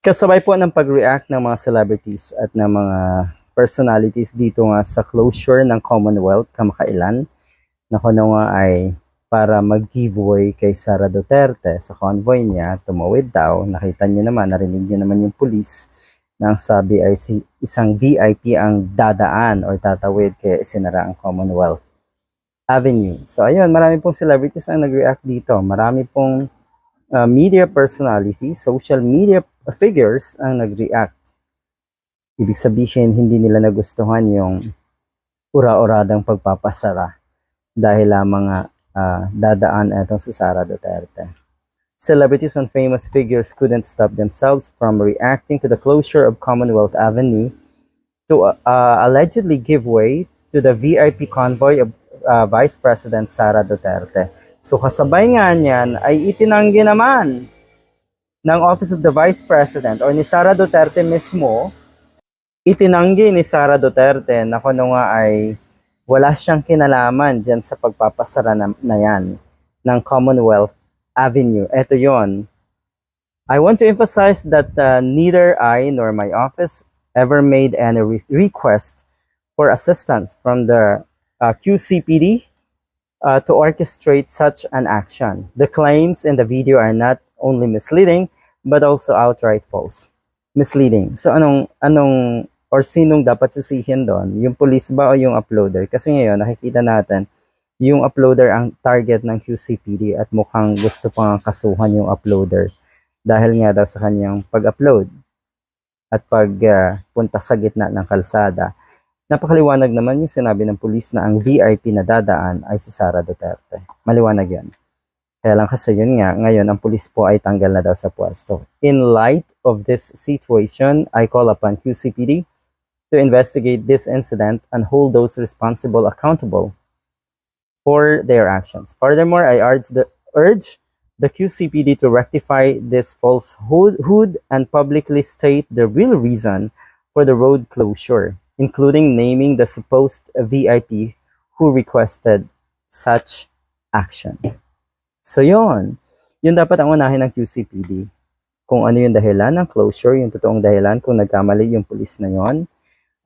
Kasabay po ng pag-react ng mga celebrities at ng mga personalities dito nga sa closure ng Commonwealth kamakailan na kuno nga ay para mag-giveaway kay Sara Duterte sa convoy niya, tumawid daw. Nakita niyo naman, narinig niyo naman yung pulis na ang sabi ay si isang VIP ang dadaan or tatawid kaya isinara ang Commonwealth Avenue. So ayun, marami pong celebrities ang nag-react dito. Marami pong uh, media personalities, social media figures ang nag-react. Ibig sabihin, hindi nila nagustuhan yung ura-uradang pagpapasara dahil lamang nga ah, dadaan etong si Sara Duterte. Celebrities and famous figures couldn't stop themselves from reacting to the closure of Commonwealth Avenue to uh, allegedly give way to the VIP convoy of uh, Vice President Sara Duterte. So kasabay nga niyan ay itinanggi naman ng Office of the Vice President or ni Sara Duterte mismo, itinanggi ni Sara Duterte na kuno nga ay wala siyang kinalaman dyan sa pagpapasara na, na yan ng Commonwealth Avenue. Ito yon. I want to emphasize that uh, neither I nor my office ever made any re- request for assistance from the uh, QCPD uh, to orchestrate such an action. The claims in the video are not only misleading but also outright false. Misleading. So anong anong or sinong dapat sisihin doon? Yung police ba o yung uploader? Kasi ngayon nakikita natin yung uploader ang target ng QCPD at mukhang gusto pang kasuhan yung uploader dahil nga daw sa kanyang pag-upload at pagpunta sa gitna ng kalsada. Napakaliwanag naman yung sinabi ng pulis na ang VIP na dadaan ay si Sara Duterte. Maliwanag yan. Kaya lang kasi yun nga, ngayon ang pulis po ay tanggal na daw sa pwesto. In light of this situation, I call upon QCPD to investigate this incident and hold those responsible accountable for their actions. Furthermore, I urge the, urge the QCPD to rectify this falsehood and publicly state the real reason for the road closure, including naming the supposed VIP who requested such action. So yun, yun dapat ang unahin ng QCPD. Kung ano yung dahilan ng closure, yung totoong dahilan kung nagkamali yung pulis na yon.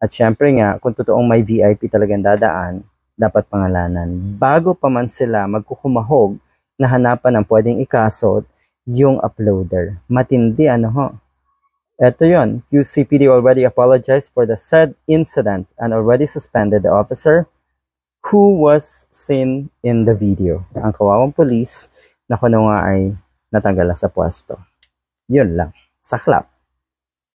At syempre nga, kung totoong may VIP talagang dadaan, dapat pangalanan. Bago pa man sila magkukumahog na hanapan ng pwedeng ikasot yung uploader. Matindi ano ho. Ito yon. QCPD already apologized for the said incident and already suspended the officer who was seen in the video. Ang kawawang police na kuno nga ay natanggal na sa pwesto. Yun lang. Saklap.